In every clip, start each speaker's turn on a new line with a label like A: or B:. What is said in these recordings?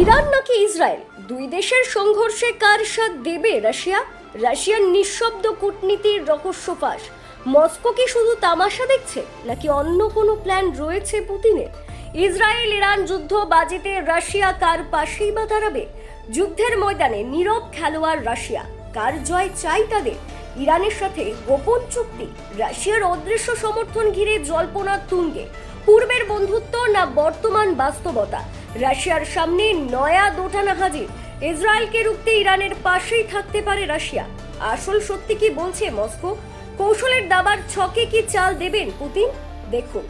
A: Iran নাকি Israel? দুই দেশের সংঘর্ষে কার সাথ দেবে রাশিয়া? রাশিয়ার নিঃশব্দ কূটনীতির রহস্য ফাঁস। মস্কো কি শুধু তামাশা দেখছে, নাকি অন্য কোনো প্ল্যান রয়েছে পুতিনের? ইসরায়েল, ইরান যুদ্ধ বাজিতে রাশিয়া কার পাশেই বা দাঁড়াবে যুদ্ধের ময়দানে নীরব খেলোয়াড় রাশিয়া, কার জয় চাই তাদের? ইরানের সাথে গোপন চুক্তি, রাশিয়ার অদৃশ্য সমর্থন ঘিরে জল্পনা তুঙ্গে। পূর্বের বন্ধুত্ব না বর্তমান বাস্তবতা? রাশিয়ার সামনে নয়া দোটানা হাজির। ইসরায়েলকে রুখতে ইরানের পাশেই থাকতে পারে রাশিয়া। আসল সত্যি কি বলছে মস্কো? কৌশলের দাবার ছকে কি চাল দেবেন পুতিন? দেখুন।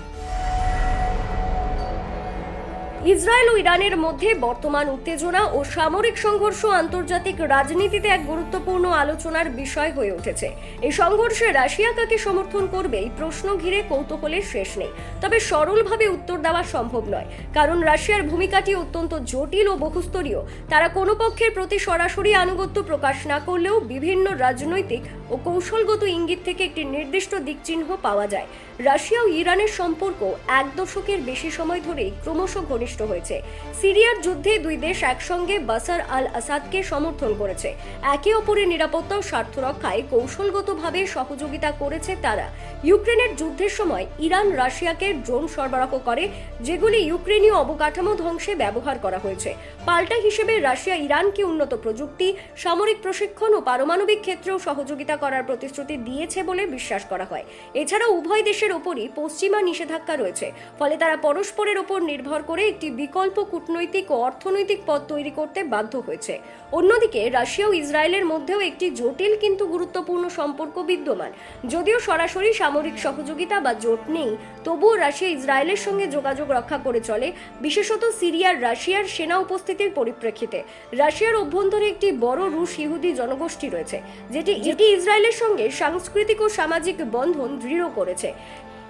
A: ইসরায়েল ও ইরানের মধ্যে বর্তমান উত্তেজনা ও সামরিক সংঘর্ষ আন্তর্জাতিক রাজনীতিতে এক গুরুত্বপূর্ণ আলোচনার বিষয় হয়ে উঠেছে। এই সংঘর্ষে রাশিয়া কাকে সমর্থন করবে এই প্রশ্ন ঘিরে কৌতূহলের শেষ নেই। তবে সরলভাবে উত্তর দেওয়া সম্ভব নয়। কারণ রাশিয়ার ভূমিকাটি অত্যন্ত জটিল ও বহুস্তরীয়। তারা কোনো পক্ষের প্রতি সরাসরি আনুগত্য প্রকাশ না করলেও বিভিন্ন রাজনৈতিক ও কৌশলগত ইঙ্গিত থেকে একটি নির্দিষ্ট দিকচিহ্ন পাওয়া যায়। রাশিয়া ও ইরানের সম্পর্ক এক দশকের বেশি সময় ধরেই ক্রমশ ঘনিষ্ঠ হয়েছে। সিরিয়ার যুদ্ধে দুই দেশ একসঙ্গে বাসার আল আসাদকে সমর্থন করেছে। একে অপরের নিরাপত্তা ও স্বার্থ রক্ষায় কৌশলগতভাবে সহযোগিতা করেছে তারা। ইউক্রেনের যুদ্ধের সময় ইরান রাশিয়াকে ড্রোন সরবরাহ করে, যেগুলি ইউক্রেনীয় অবকাঠামো ধ্বংসে ব্যবহার করা হয়েছে। পাল্টা হিসেবে রাশিয়া ইরানকে উন্নত প্রযুক্তি, সামরিক প্রশিক্ষণ ও পারমাণবিক ক্ষেত্রেও সহযোগিতা করার প্রতিশ্রুতি দিয়েছে বলে বিশ্বাস করা হয়। এছাড়া উভয় দেশের ওপরই পশ্চিমা নিষেধাজ্ঞা রয়েছে, ফলে তারা পরস্পরের ওপর নির্ভর করে একটি বিকল্প কূটনৈতিক ও অর্থনৈতিক পথ তৈরি করতে বাধ্য হয়েছে। অন্যদিকে, রাশিয়া ও ইসরায়েলের মধ্যেও একটি জটিল কিন্তু গুরুত্বপূর্ণ সম্পর্ক বিদ্যমান। যদিও সরাসরি সামরিক সহযোগিতা বা জোট নেই, তবুও রাশিয়া ইসরায়েলের সঙ্গে যোগাযোগ রক্ষা করে চলে, বিশেষত সিরিয়ার রাশিয়ার সেনা উপস্থিতির পরিপ্রেক্ষিতে। রাশিয়ার অভ্যন্তরে একটি বড় রুশ ইহুদি জনগোষ্ঠী রয়েছে, যেটি যেটি ইসরায়েলের সঙ্গে সাংস্কৃতিক ও সামাজিক বন্ধন দৃঢ় করেছে।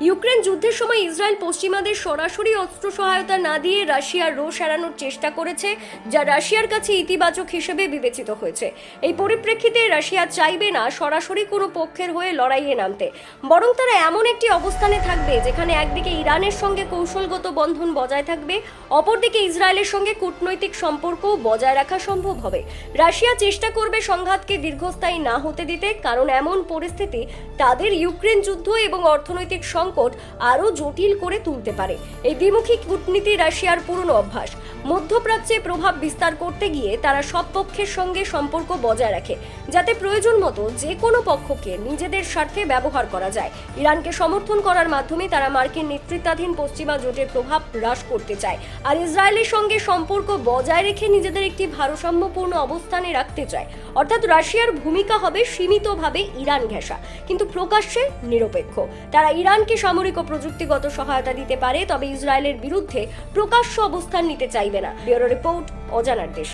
A: ইউক্রেন যুদ্ধের সময় ইসরায়েল পশ্চিমাদের সরাসরি অস্ত্র সহায়তা না দিয়ে রাশিয়ার রোষ এড়ানোর চেষ্টা করেছে, যা রাশিয়ার কাছে ইতিবাচক হিসেবে বিবেচিত হয়েছে। এই পরিপ্রেক্ষিতে রাশিয়া চাইবে না সরাসরি কোনো পক্ষের হয়ে লড়াইয়ে নামতে। বরং তারা এমন একটি অবস্থানে থাকবে, যেখানে একদিকে ইরানের সঙ্গে কৌশলগত বন্ধন বজায় থাকবে, অপরদিকে ইসরায়েলের সঙ্গে কূটনৈতিক সম্পর্ক বজায় রাখা সম্ভব হবে। রাশিয়া চেষ্টা করবে সংঘাতকে দীর্ঘস্থায়ী না হতে দিতে, কারণ এমন পরিস্থিতি তাদের ইউক্রেন যুদ্ধ এবং অর্থনৈতিক সংকট আরও জটিল করে তুলতে পারে। এই দ্বিমুখী কূটনীতি রাশিয়ার পুরনো অভ্যাস। মধ্যপ্রাচ্যে প্রভাব বিস্তার করতে গিয়ে তারা সব পক্ষের সঙ্গে সম্পর্ক বজায় রাখে, যাতে প্রয়োজন মতো যে কোনো পক্ষকে নিজেদের স্বার্থে ব্যবহার করা যায়। ইরানকে সমর্থন করার মাধ্যমে তারা মার্কিন নেতৃত্বাধীন পশ্চিমা জোটের প্রভাব হ্রাস করতে চায় আর ইসরায়েলের সঙ্গে সম্পর্ক বজায় রেখে নিজেদের একটি ভারসাম্যপূর্ণ অবস্থানে রাখতে চায়। অর্থাৎ রাশিয়ার ভূমিকা হবে সীমিতভাবে ইরান ঘেঁষা, কিন্তু প্রকাশ্যে নিরপেক্ষ। তারা ইরানকে সামরিক ও প্রযুক্তিগত সহায়তা দিতে পারে, তবে ইসরায়েলের বিরুদ্ধে প্রকাশ্য অবস্থান নিতে চাইবে না। ব্যুরো রিপোর্ট, অজানার দেশ।